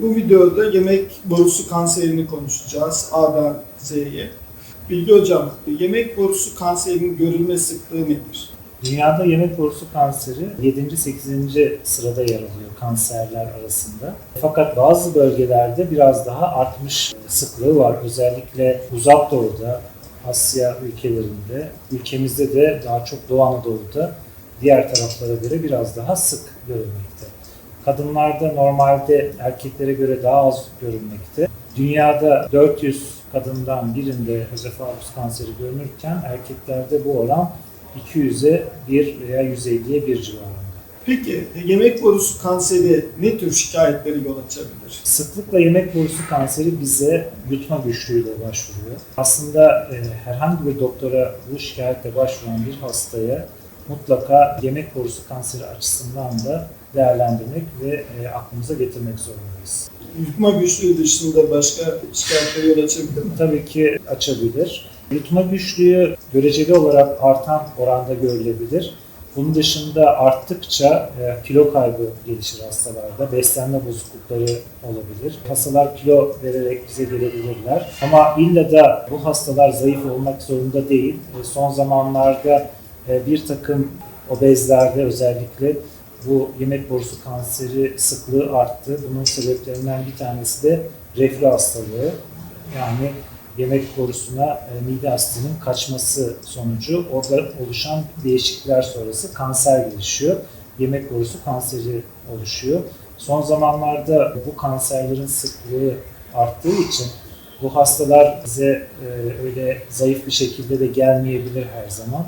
Bu videoda yemek borusu kanserini konuşacağız A'dan Z'ye. Bilgi Hocam, yemek borusu kanserinin görülme sıklığı nedir? Dünyada yemek borusu kanseri 7. 8. sırada yer alıyor kanserler arasında. Fakat bazı bölgelerde biraz daha artmış sıklığı var. Özellikle uzak doğuda, Asya ülkelerinde, ülkemizde de daha çok Doğu Anadolu'da diğer taraflara göre biraz daha sık görülmekte. Kadınlarda normalde erkeklere göre daha az görülmekte. Dünyada 400 kadından birinde özefagus kanseri görünürken erkeklerde bu oran 200'e 1 veya 150'ye 1 civarında. Peki yemek borusu kanseri ne tür şikayetleri yol açabilir? Sıklıkla yemek borusu kanseri bize yutma güçlüğüyle başvuruyor. Aslında e, herhangi bir doktora bu şikayetle başvuran bir hastaya mutlaka yemek borusu kanseri açısından da değerlendirmek ve e, aklımıza getirmek zorundayız. Yutma güçlüğü dışında başka şikayetlere yol açabilir mi? Tabii ki açabilir. Yutma güçlüğü göreceli olarak artan oranda görülebilir. Bunun dışında arttıkça e, kilo kaybı gelişir hastalarda. Beslenme bozuklukları olabilir. Hastalar kilo vererek bize gelebilirler. Ama illa da bu hastalar zayıf olmak zorunda değil. E, son zamanlarda e, bir takım obezlerde özellikle bu yemek borusu kanseri sıklığı arttı. Bunun sebeplerinden bir tanesi de reflü hastalığı. Yani yemek borusuna e, mide asidinin kaçması sonucu orada oluşan değişiklikler sonrası kanser gelişiyor. Yemek borusu kanseri oluşuyor. Son zamanlarda bu kanserlerin sıklığı arttığı için bu hastalar bize e, öyle zayıf bir şekilde de gelmeyebilir her zaman.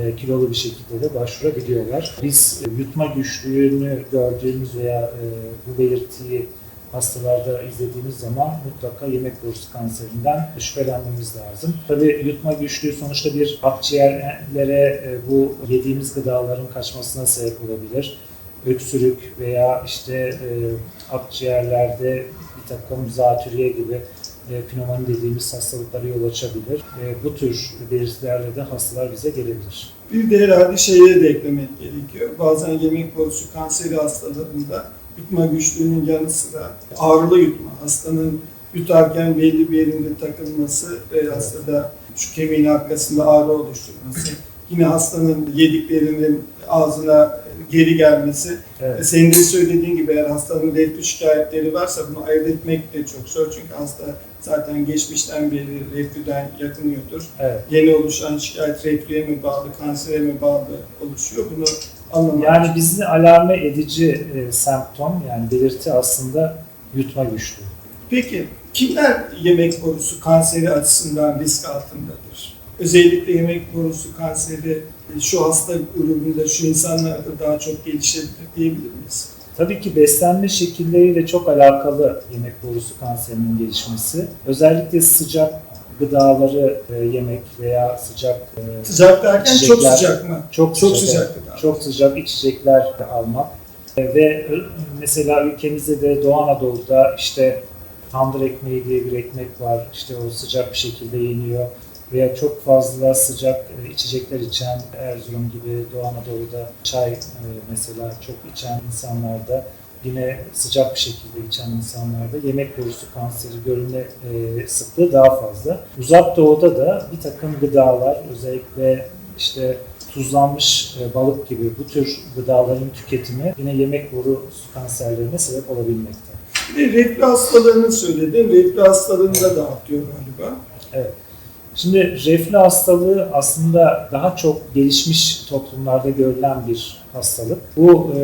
E, kilolu bir şekilde de başvurabiliyorlar. Biz e, yutma güçlüğünü gördüğümüz veya e, bu belirtiyi hastalarda izlediğimiz zaman mutlaka yemek borusu kanserinden şüphelenmemiz lazım. Tabii yutma güçlüğü sonuçta bir akciğerlere e, bu yediğimiz gıdaların kaçmasına sebep olabilir. Öksürük veya işte e, akciğerlerde bir takım zatürre gibi e, pnömoni dediğimiz hastalıklara yol açabilir. E, bu tür belirtilerle de hastalar bize gelebilir. Bir de herhalde şeye de eklemek gerekiyor. Bazen yemek borusu kanseri hastalarında yutma güçlüğünün yanı sıra ağrılı yutma, hastanın yutarken belli bir yerinde takılması ve hastada şu kemiğin arkasında ağrı oluşturması, yine hastanın yediklerinin ağzına geri gelmesi. Evet. Senin de söylediğin gibi eğer hastanın reflü şikayetleri varsa bunu ayırt etmek de çok zor. Çünkü hasta zaten geçmişten beri reflüden yakınıyordur. Evet. Yeni oluşan şikayet reflüye mi bağlı, kansere mi bağlı oluşuyor? Bunu anlamak Yani bizi alarme edici e, semptom yani belirti aslında yutma güçlüğü. Peki kimler yemek borusu kanseri açısından risk altındadır? Özellikle yemek borusu kanseri e, şu hasta grubunda, şu insanlarda daha çok gelişebilir diyebilir miyiz? Tabii ki beslenme şekilleriyle çok alakalı yemek borusu kanserinin gelişmesi. Özellikle sıcak gıdaları e, yemek veya sıcak e, Sıcak derken çok sıcak mı? çok Çok sıcak, sıcak gıda. çok sıcak içecekler almak E, ve ö- mesela ülkemizde de Doğu Anadolu'da işte tandır ekmeği diye bir ekmek var. İşte o sıcak bir şekilde yeniyor veya çok fazla sıcak e, içecekler içen Erzurum gibi Doğu Anadolu'da çay e, mesela çok içen insanlarda yine sıcak bir şekilde içen insanlarda yemek borusu kanseri görülme e, sıklığı daha fazla. Uzak Doğu'da da bir takım gıdalar özellikle işte tuzlanmış balık gibi bu tür gıdaların tüketimi yine yemek borusu kanserlerine sebep olabilmekte. Bir de reflü hastalığını söyledin. Reflü hastalığında da artıyor galiba. Şimdi reflü hastalığı aslında daha çok gelişmiş toplumlarda görülen bir hastalık. Bu e,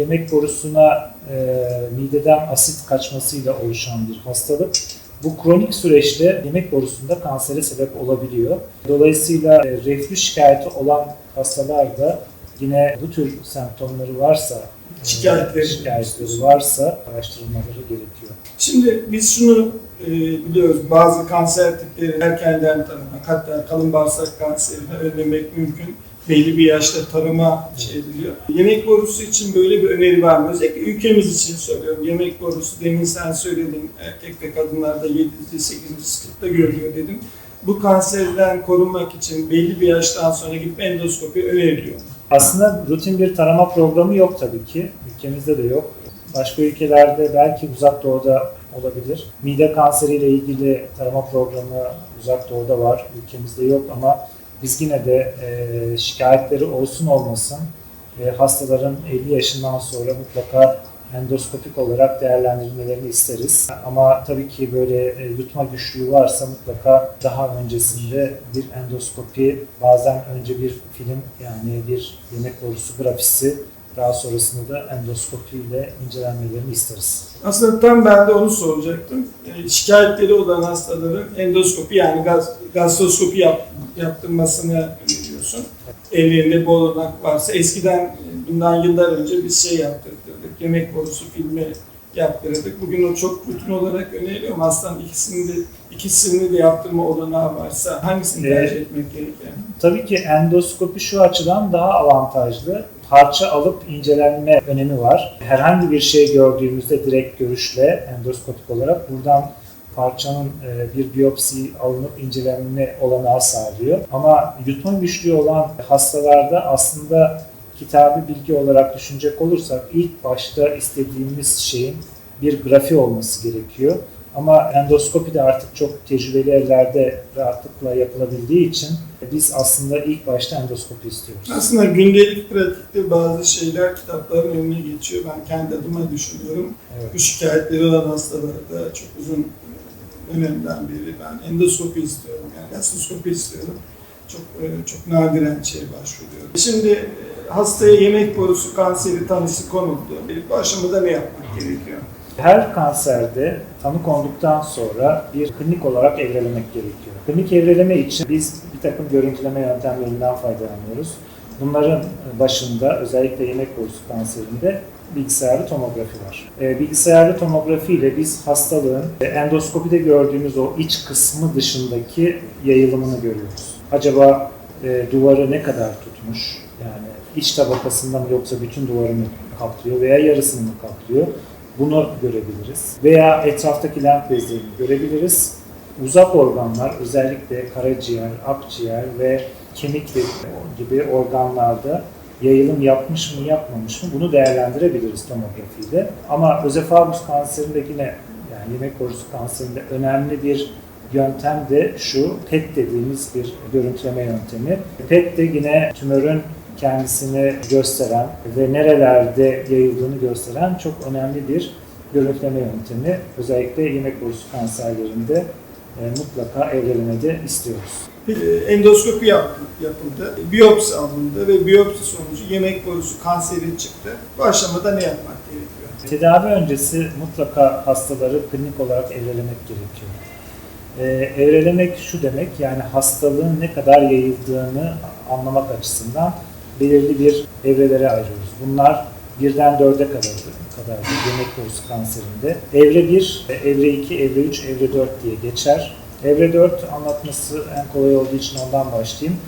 yemek borusuna e, mideden asit kaçmasıyla oluşan bir hastalık. Bu kronik süreçte yemek borusunda kansere sebep olabiliyor. Dolayısıyla e, reflü şikayeti olan hastalar da yine bu tür semptomları varsa, e, Şikayetleri. şikayetleri varsa araştırılmaları gerekiyor. Şimdi biz şunu e, biliyoruz. Bazı kanser tipleri erkenden tanımak, hatta kalın bağırsak kanserini önlemek mümkün. Belli bir yaşta tarama şey ediliyor. Yemek borusu için böyle bir öneri var mı? Özellikle ülkemiz için söylüyorum. Yemek borusu demin sen söyledin. Erkek ve kadınlarda 7. 8. sıklıkta görülüyor dedim. Bu kanserden korunmak için belli bir yaştan sonra gidip endoskopi öneriliyor. Aslında rutin bir tarama programı yok tabii ki. Ülkemizde de yok. Başka ülkelerde belki uzak doğuda olabilir. Mide kanseriyle ilgili tarama programı uzak doğuda var. Ülkemizde yok ama biz yine de e, şikayetleri olsun olmasın e, hastaların 50 yaşından sonra mutlaka endoskopik olarak değerlendirilmelerini isteriz. Ama tabii ki böyle e, yutma güçlüğü varsa mutlaka daha öncesinde bir endoskopi, bazen önce bir film yani bir yemek borusu grafisi, daha sonrasında da endoskopi ile incelenmelerini isteriz. Aslında tam ben de onu soracaktım. E, şikayetleri olan hastaların endoskopi yani gaz, gastroskopi yap, yaptırmasını öneriyorsun. Ellerinde bol olanak varsa eskiden bundan yıllar önce biz şey yaptırdık. Yemek borusu filmi yaptırdık. Bugün o çok rutin olarak öneriliyorum. Hastanın ikisini de, ikisini de yaptırma olanağı varsa hangisini Evet. tercih etmek gerekiyor? Tabii ki endoskopi şu açıdan daha avantajlı. Parça alıp incelenme önemi var. Herhangi bir şey gördüğümüzde direkt görüşle endoskopik olarak buradan parçanın e, bir biyopsi alınıp incelenme olanağı sağlıyor. Ama yutma güçlüğü olan hastalarda aslında kitabı bilgi olarak düşünecek olursak ilk başta istediğimiz şeyin bir grafi olması gerekiyor. Ama endoskopi de artık çok tecrübeli ellerde rahatlıkla yapılabildiği için biz aslında ilk başta endoskopi istiyoruz. Aslında gündelik pratikte bazı şeyler kitapların önüne geçiyor. Ben kendi adıma düşünüyorum. Evet. Bu şikayetleri olan hastalarda çok uzun e, dönemden beri ben endoskopi istiyorum. Yani gastroskopi istiyorum. Çok e, çok nadiren şey başvuruyorum. Şimdi e, hastaya yemek borusu kanseri tanısı konuldu. Bu aşamada ne yapmak gerekiyor? Her kanserde tanı konduktan sonra bir klinik olarak evrelemek gerekiyor. Klinik evreleme için biz bir takım görüntüleme yöntemlerinden faydalanıyoruz. Bunların başında özellikle yemek borusu kanserinde bilgisayarlı tomografi var. E, bilgisayarlı tomografi ile biz hastalığın e, endoskopide gördüğümüz o iç kısmı dışındaki yayılımını görüyoruz. Acaba e, duvarı ne kadar tutmuş? Yani iç tabakasında mı yoksa bütün duvarı mı kaplıyor veya yarısını mı kaplıyor? Bunu görebiliriz. Veya etraftaki lenf bezlerini görebiliriz. Uzak organlar özellikle karaciğer, akciğer ve kemik gibi organlarda yayılım yapmış mı yapmamış mı bunu değerlendirebiliriz tomografiyle. Ama özefagus kanserinde yine yani yemek borusu kanserinde önemli bir yöntem de şu PET dediğimiz bir görüntüleme yöntemi. PET de yine tümörün kendisini gösteren ve nerelerde yayıldığını gösteren çok önemli bir görüntüleme yöntemi. Özellikle yemek borusu kanserlerinde e, mutlaka evrelemede istiyoruz. Peki, endoskopi yap- yapıldı, biyopsi alındı ve biyopsi sonucu yemek borusu kanseri çıktı. Bu aşamada ne yapmak gerekiyor? Tedavi öncesi mutlaka hastaları klinik olarak evrelemek gerekiyor. Ee, evrelemek şu demek yani hastalığın ne kadar yayıldığını anlamak açısından belirli bir evrelere ayırıyoruz. Bunlar birden dörde kadar kadar yemek borusu kanserinde. Evre 1, evre 2, evre 3, evre 4 diye geçer. Evre 4 anlatması en kolay olduğu için ondan başlayayım.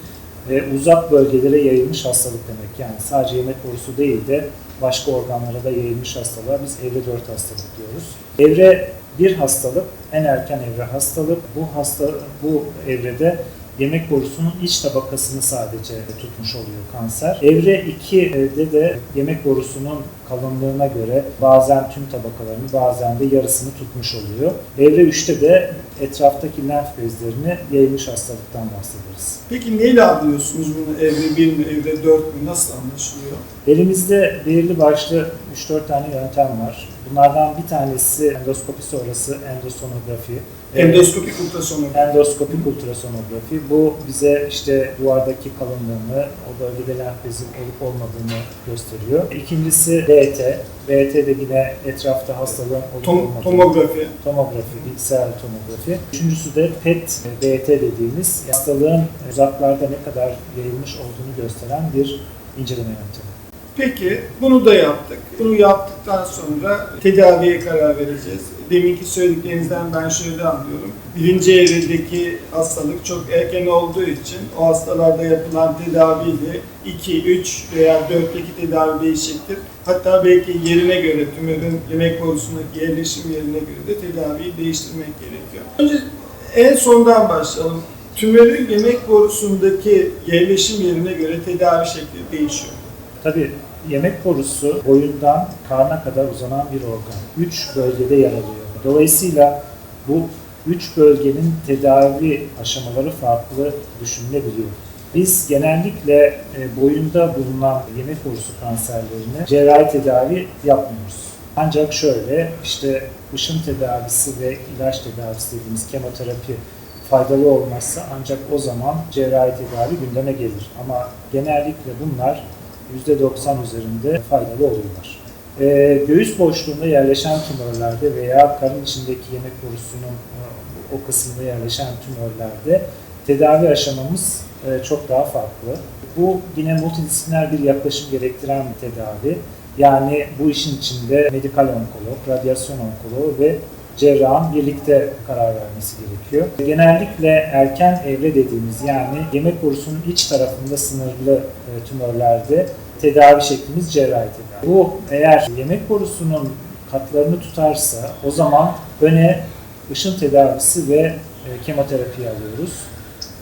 Ee, uzak bölgelere yayılmış hastalık demek. Yani sadece yemek borusu değil de başka organlara da yayılmış hastalığa biz evre 4 hastalık diyoruz. Evre bir hastalık, en erken evre hastalık. Bu hasta bu evrede yemek borusunun iç tabakasını sadece tutmuş oluyor kanser. Evre 2'de de yemek borusunun kalınlığına göre bazen tüm tabakalarını bazen de yarısını tutmuş oluyor. Evre 3'te de etraftaki lenf bezlerini yayılmış hastalıktan bahsederiz. Peki neyle alıyorsunuz bunu? Evre 1 mi, evre 4 mü? Nasıl anlaşılıyor? Elimizde belirli başlı 3-4 tane yöntem var. Bunlardan bir tanesi endoskopi sonrası endosonografi. Endoskopik ultrasonografi. Endoskopik ultrasonografi. Bu bize işte duvardaki kalınlığını, o bölgede lenf bezi olup olmadığını gösteriyor. İkincisi BT. BT de yine etrafta hastalığın olup Tom- olmadığını. tomografi. tomografi, bilgisayar tomografi. Üçüncüsü de PET, BT dediğimiz hastalığın uzaklarda ne kadar yayılmış olduğunu gösteren bir inceleme yöntemi. Peki bunu da yaptık. Bunu yaptıktan sonra tedaviye karar vereceğiz. Deminki söylediklerinizden ben şöyle anlıyorum. Birinci evredeki hastalık çok erken olduğu için o hastalarda yapılan tedaviyle 2, 3 veya 4'teki tedavi değişecektir. Hatta belki yerine göre tümörün yemek borusundaki yerleşim yerine göre de tedaviyi değiştirmek gerekiyor. Önce en sondan başlayalım. Tümörün yemek borusundaki yerleşim yerine göre tedavi şekli değişiyor. Tabii yemek borusu boyundan karna kadar uzanan bir organ. Üç bölgede yer alıyor. Dolayısıyla bu üç bölgenin tedavi aşamaları farklı düşünülebiliyor. Biz genellikle e, boyunda bulunan yemek borusu kanserlerine cerrahi tedavi yapmıyoruz. Ancak şöyle işte ışın tedavisi ve ilaç tedavisi dediğimiz kemoterapi faydalı olmazsa ancak o zaman cerrahi tedavi gündeme gelir. Ama genellikle bunlar %90 üzerinde faydalı oluyorlar. Ee, göğüs boşluğunda yerleşen tümörlerde veya karın içindeki yemek borusunun e, o kısmında yerleşen tümörlerde tedavi aşamamız e, çok daha farklı. Bu yine multidisipliner bir yaklaşım gerektiren bir tedavi. Yani bu işin içinde medikal onkolog, radyasyon onkoloğu ve cerrahın birlikte karar vermesi gerekiyor. Genellikle erken evre dediğimiz yani yemek borusunun iç tarafında sınırlı e, tümörlerde tedavi şeklimiz cerrahi tedavi. Bu eğer yemek borusunun katlarını tutarsa o zaman öne ışın tedavisi ve e, kemoterapi alıyoruz.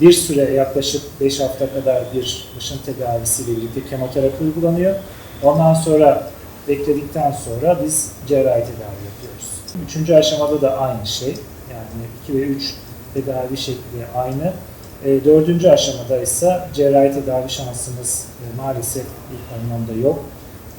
Bir süre yaklaşık 5 hafta kadar bir ışın tedavisiyle birlikte kemoterapi uygulanıyor. Ondan sonra bekledikten sonra biz cerrahi tedavi. Üçüncü aşamada da aynı şey. Yani 2 ve 3 tedavi şekli aynı. E, dördüncü aşamada ise cerrahi tedavi şansımız e, maalesef ilk anlamda yok.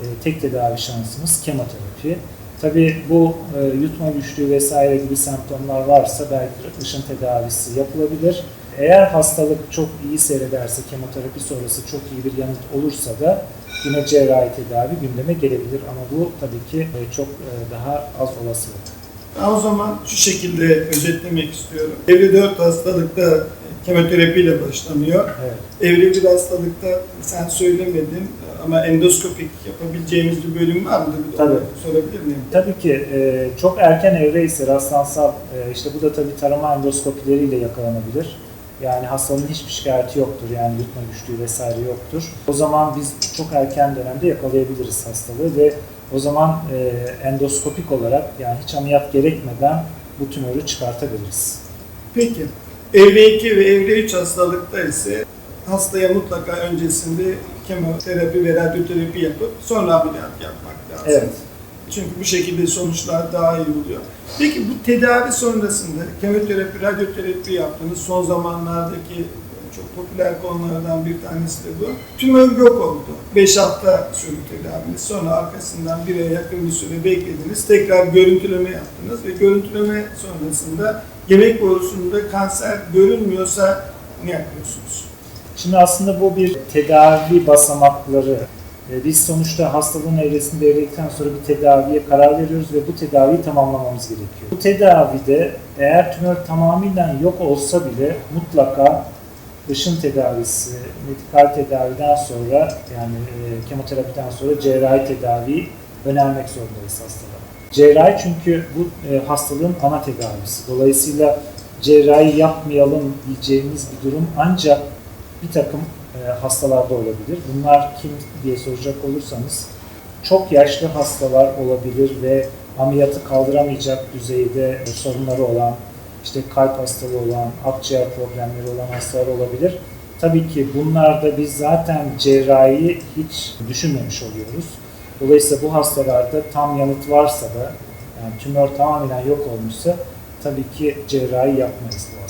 E, tek tedavi şansımız kemoterapi. Tabii bu e, yutma güçlüğü vesaire gibi semptomlar varsa belki ışın tedavisi yapılabilir. Eğer hastalık çok iyi seyrederse, kemoterapi sonrası çok iyi bir yanıt olursa da yine cerrahi tedavi gündeme gelebilir. Ama bu tabii ki e, çok e, daha az olasılık. Ben o zaman şu şekilde özetlemek istiyorum. Evre 4 hastalıkta kemoterapiyle başlanıyor. Evet. Evre 1 hastalıkta sen söylemedin ama endoskopik yapabileceğimiz bir bölüm var mıdır? Bir Tabii. Sorabilir miyim? Tabii ki e, çok erken evre ise rastlansal, işte bu da tabii tarama endoskopileriyle yakalanabilir. Yani hastanın hiçbir şikayeti yoktur, yani yutma güçlüğü vesaire yoktur. O zaman biz çok erken dönemde yakalayabiliriz hastalığı ve o zaman e, endoskopik olarak yani hiç ameliyat gerekmeden bu tümörü çıkartabiliriz. Peki. Evre 2 ve evre 3 hastalıkta ise hastaya mutlaka öncesinde kemoterapi ve radyoterapi yapıp sonra ameliyat yapmak lazım. Evet. Çünkü bu şekilde sonuçlar daha iyi oluyor. Peki bu tedavi sonrasında kemoterapi, radyoterapi yaptığınız son zamanlardaki çok popüler konulardan bir tanesi de bu. Tümör yok oldu. 5 hafta sürdü tedaviniz. Sonra arkasından bir aya yakın bir süre beklediniz. Tekrar görüntüleme yaptınız ve görüntüleme sonrasında yemek borusunda kanser görünmüyorsa ne yapıyorsunuz? Şimdi aslında bu bir tedavi basamakları. E, Biz sonuçta hastalığın evresinde evredikten sonra bir tedaviye karar veriyoruz ve bu tedaviyi tamamlamamız gerekiyor. Bu tedavide eğer tümör tamamıyla yok olsa bile mutlaka ışın tedavisi, medikal tedaviden sonra yani e, kemoterapiden sonra cerrahi tedaviyi önermek zorundayız hastalara. Cerrahi çünkü bu e, hastalığın ana tedavisi. Dolayısıyla cerrahi yapmayalım diyeceğimiz bir durum ancak bir takım hastalarda olabilir. Bunlar kim diye soracak olursanız çok yaşlı hastalar olabilir ve ameliyatı kaldıramayacak düzeyde sorunları olan, işte kalp hastalığı olan, akciğer problemleri olan hastalar olabilir. Tabii ki bunlarda biz zaten cerrahiyi hiç düşünmemiş oluyoruz. Dolayısıyla bu hastalarda tam yanıt varsa da, yani tümör tamamen yok olmuşsa tabii ki cerrahi yapmayız bu.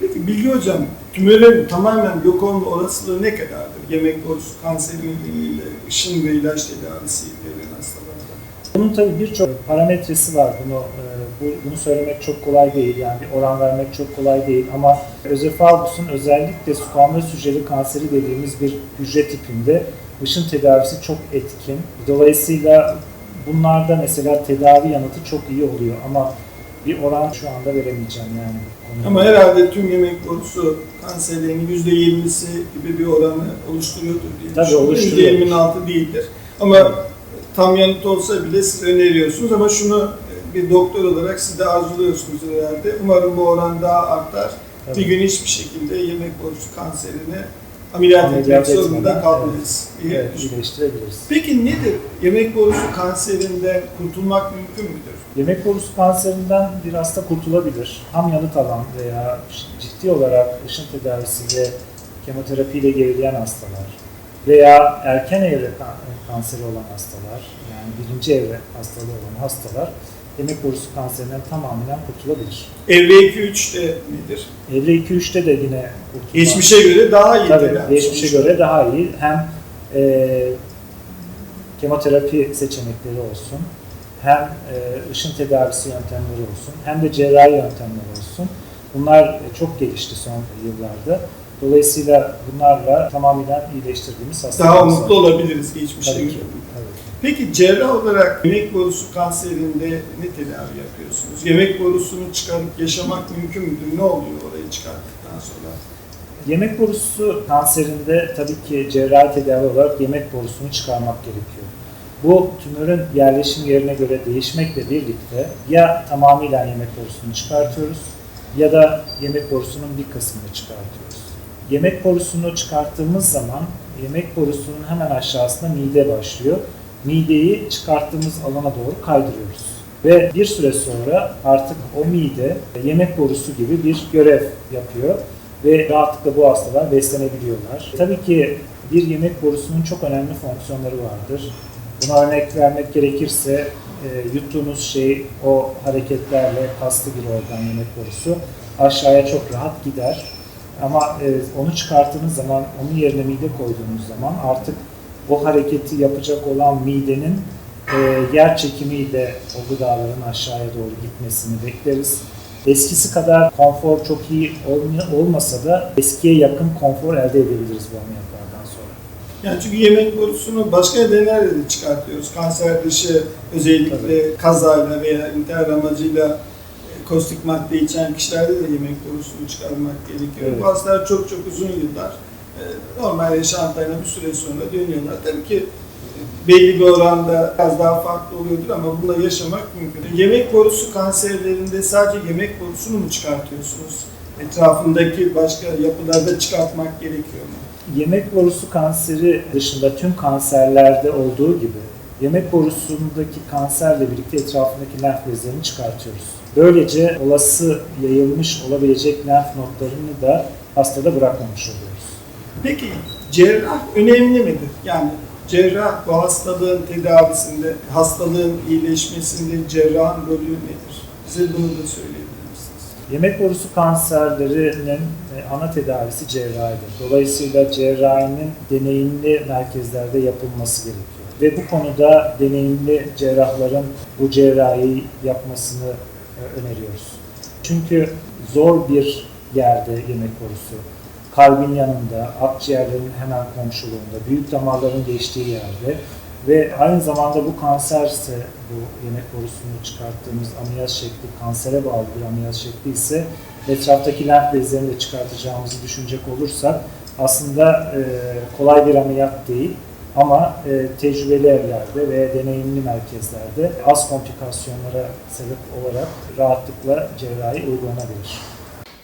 Peki Bilgi Hocam, tümörün tamamen yok olma olasılığı ne kadardır? Yemek borusu kanseri nedeniyle ışın ve ilaç tedavisi verilen hastalarda. Bunun tabii birçok parametresi var. Bunu e, bu- bunu söylemek çok kolay değil. Yani bir oran vermek çok kolay değil. Ama özofagus'un özellikle squamous hücreli kanseri dediğimiz bir hücre tipinde ışın tedavisi çok etkin. Dolayısıyla bunlarda mesela tedavi yanıtı çok iyi oluyor ama bir oran şu anda veremeyeceğim yani. Ama herhalde tüm yemek borusu kanserlerinin %20'si gibi bir oranı oluşturuyordur diye Tabii, düşünüyorum. oluşturuyor. %20'nin altı değildir. Ama tam yanıt olsa bile siz öneriyorsunuz ama şunu e, bir doktor olarak siz de arzuluyorsunuz herhalde. Umarım bu oran daha artar. Tabii. Bir gün hiçbir şekilde yemek borusu kanserini ameliyat, etmek zorunda kalmayız Evet, iyileştirebiliriz. Peki nedir? Yemek borusu kanserinden kurtulmak mümkün müdür? Yemek borusu kanserinden bir hasta kurtulabilir. Ham yanıt alan veya ciddi olarak ışın tedavisi ve kemoterapiyle gerileyen hastalar veya erken evre kan- kanseri olan hastalar, yani birinci evre hastalığı olan hastalar yemek borusu kanserinden tamamen kurtulabilir. Evre 2-3 de nedir? Evre 2-3'te de yine kurtulma. Geçmişe göre daha iyi Tabii, tedavi geçmişe sonuçları. göre daha iyi. Hem e, kemoterapi seçenekleri olsun, hem e, ışın tedavisi yöntemleri olsun, hem de cerrahi yöntemleri olsun. Bunlar çok gelişti son yıllarda. Dolayısıyla bunlarla tamamen iyileştirdiğimiz hastalar. Daha mutlu olabiliriz geçmişe göre. Peki cerrah olarak yemek borusu kanserinde ne tedavi yapıyorsunuz? Yemek borusunu çıkarıp yaşamak mümkün müdür? Ne oluyor orayı çıkarttıktan sonra? Yemek borusu kanserinde tabii ki cerrahi tedavi olarak yemek borusunu çıkarmak gerekiyor. Bu tümörün yerleşim yerine göre değişmekle birlikte ya tamamıyla yemek borusunu çıkartıyoruz ya da yemek borusunun bir kısmını çıkartıyoruz. Yemek borusunu çıkarttığımız zaman yemek borusunun hemen aşağısında mide başlıyor. Mideyi çıkarttığımız alana doğru kaydırıyoruz. Ve bir süre sonra artık o mide yemek borusu gibi bir görev yapıyor ve rahatlıkla bu hastalar beslenebiliyorlar. Tabii ki bir yemek borusunun çok önemli fonksiyonları vardır. Buna örnek vermek gerekirse e, yuttuğunuz şey o hareketlerle kaslı bir organ yemek borusu aşağıya çok rahat gider. Ama e, onu çıkarttığınız zaman, onun yerine mide koyduğunuz zaman artık o hareketi yapacak olan midenin e, yer çekimiyle o gıdaların aşağıya doğru gitmesini bekleriz. Eskisi kadar konfor çok iyi olmasa da eskiye yakın konfor elde edebiliriz bu ameliyatlardan sonra. Yani çünkü yemek borusunu başka nedenlerle de çıkartıyoruz. Kanser dışı özellikle kazayla veya intihar amacıyla e, kostik madde içen kişilerde de yemek borusunu çıkarmak gerekiyor. Evet. Bu hastalar çok çok uzun yıllar normal yaşantıyla bir süre sonra dönüyorlar. Tabii ki e, belli bir oranda biraz daha farklı oluyordur ama bununla yaşamak mümkün. Yemek borusu kanserlerinde sadece yemek borusunu mu çıkartıyorsunuz? Etrafındaki başka yapılarda çıkartmak gerekiyor mu? Yemek borusu kanseri dışında tüm kanserlerde olduğu gibi yemek borusundaki kanserle birlikte etrafındaki lenf bezlerini çıkartıyoruz. Böylece olası yayılmış olabilecek lenf notlarını da hastada bırakmamış oluyoruz. Peki cerrah önemli midir? Yani cerrah bu hastalığın tedavisinde, hastalığın iyileşmesinde cerrahın rolü nedir? Bize bunu da söyleyebilir misiniz? Yemek borusu kanserlerinin e, ana tedavisi cerrahidir. Dolayısıyla cerrahinin deneyimli merkezlerde yapılması gerekiyor. Ve bu konuda deneyimli cerrahların bu cerrahi yapmasını e, öneriyoruz. Çünkü zor bir yerde yemek borusu. Kalbin yanında, akciğerlerin hemen komşuluğunda, büyük damarların geçtiği yerde ve aynı zamanda bu kanserse, bu yemek borusunu çıkarttığımız ameliyat şekli kansere bağlı bir ameliyat şekli ise etraftaki lenf bezlerini de çıkartacağımızı düşünecek olursak aslında e, kolay bir ameliyat değil ama e, tecrübeli evlerde ve deneyimli merkezlerde az komplikasyonlara sebep olarak rahatlıkla cerrahi uygulanabilir.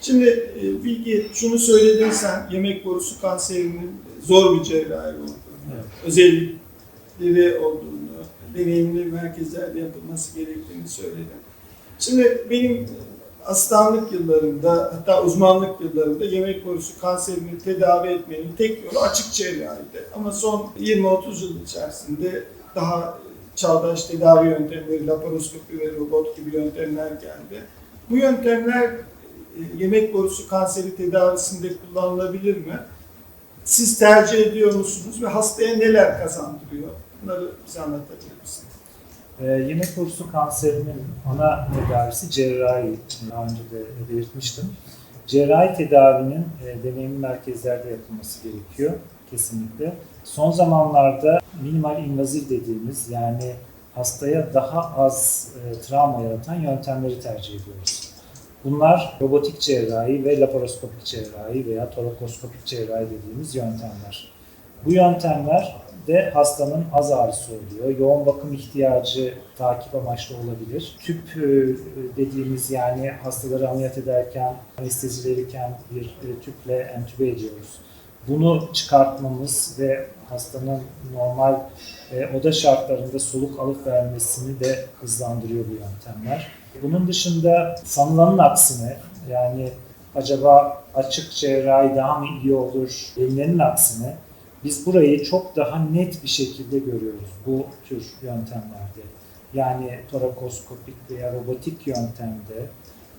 Şimdi e, Bilgi şunu söyledin sen yemek borusu kanserinin zor bir cerrahi olduğunu, Evet. özellikleri olduğunu, deneyimli merkezlerde yapılması gerektiğini söyledin. Şimdi benim asistanlık yıllarımda hatta uzmanlık yıllarımda yemek borusu kanserini tedavi etmenin tek yolu açık cerrahiydi. Ama son 20-30 yıl içerisinde daha çağdaş tedavi yöntemleri, laparoskopi ve robot gibi yöntemler geldi. Bu yöntemler yemek borusu kanseri tedavisinde kullanılabilir mi? Siz tercih ediyor musunuz ve hastaya neler kazandırıyor? Bunları bize anlatabilir misiniz? Ee, yemek borusu kanserinin ana tedavisi cerrahi. Daha önce de belirtmiştim. Cerrahi tedavinin e, deneyimli merkezlerde yapılması gerekiyor kesinlikle. Son zamanlarda minimal invaziv dediğimiz yani hastaya daha az e, travma yaratan yöntemleri tercih ediyoruz. Bunlar robotik cerrahi ve laparoskopik cerrahi veya torakoskopik cerrahi dediğimiz yöntemler. Bu yöntemler de hastanın az ağrısı oluyor. Yoğun bakım ihtiyacı takip amaçlı olabilir. Tüp e, dediğimiz yani hastaları ameliyat ederken, anestezi verirken bir e, tüple entübe ediyoruz. Bunu çıkartmamız ve hastanın normal e, oda şartlarında soluk alıp vermesini de hızlandırıyor bu yöntemler. Bunun dışında sanılanın aksine yani acaba açık cerrahi daha mı iyi olur denilenin aksine Biz burayı çok daha net bir şekilde görüyoruz bu tür yöntemlerde. Yani torakoskopik veya robotik yöntemde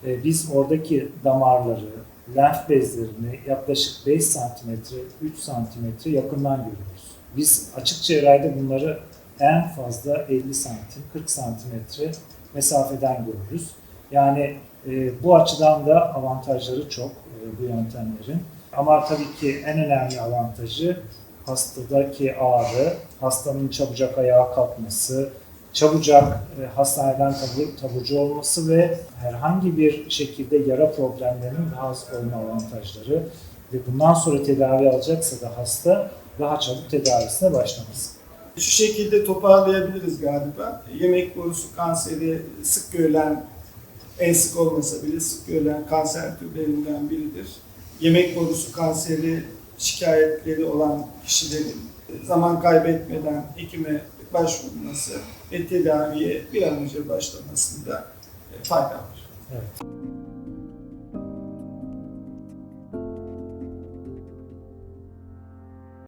e, biz oradaki damarları, lenf bezlerini yaklaşık 5 santimetre, 3 santimetre yakından görüyoruz. Biz açık cerrahide bunları en fazla 50 santim, 40 santimetre mesafeden görürüz. Yani e, bu açıdan da avantajları çok e, bu yöntemlerin. Ama tabii ki en önemli avantajı hastadaki ağrı, hastanın çabucak ayağa kalkması, çabucak e, hastaneden tabu, taburcu olması ve herhangi bir şekilde yara problemlerinin daha az olma avantajları ve bundan sonra tedavi alacaksa da hasta daha çabuk tedavisine başlaması. Şu şekilde toparlayabiliriz galiba. Yemek borusu kanseri sık görülen, en sık olmasa bile sık görülen kanser türlerinden biridir. Yemek borusu kanseri şikayetleri olan kişilerin zaman kaybetmeden hekime başvurması ve tedaviye bir an önce başlamasında fayda var. Evet.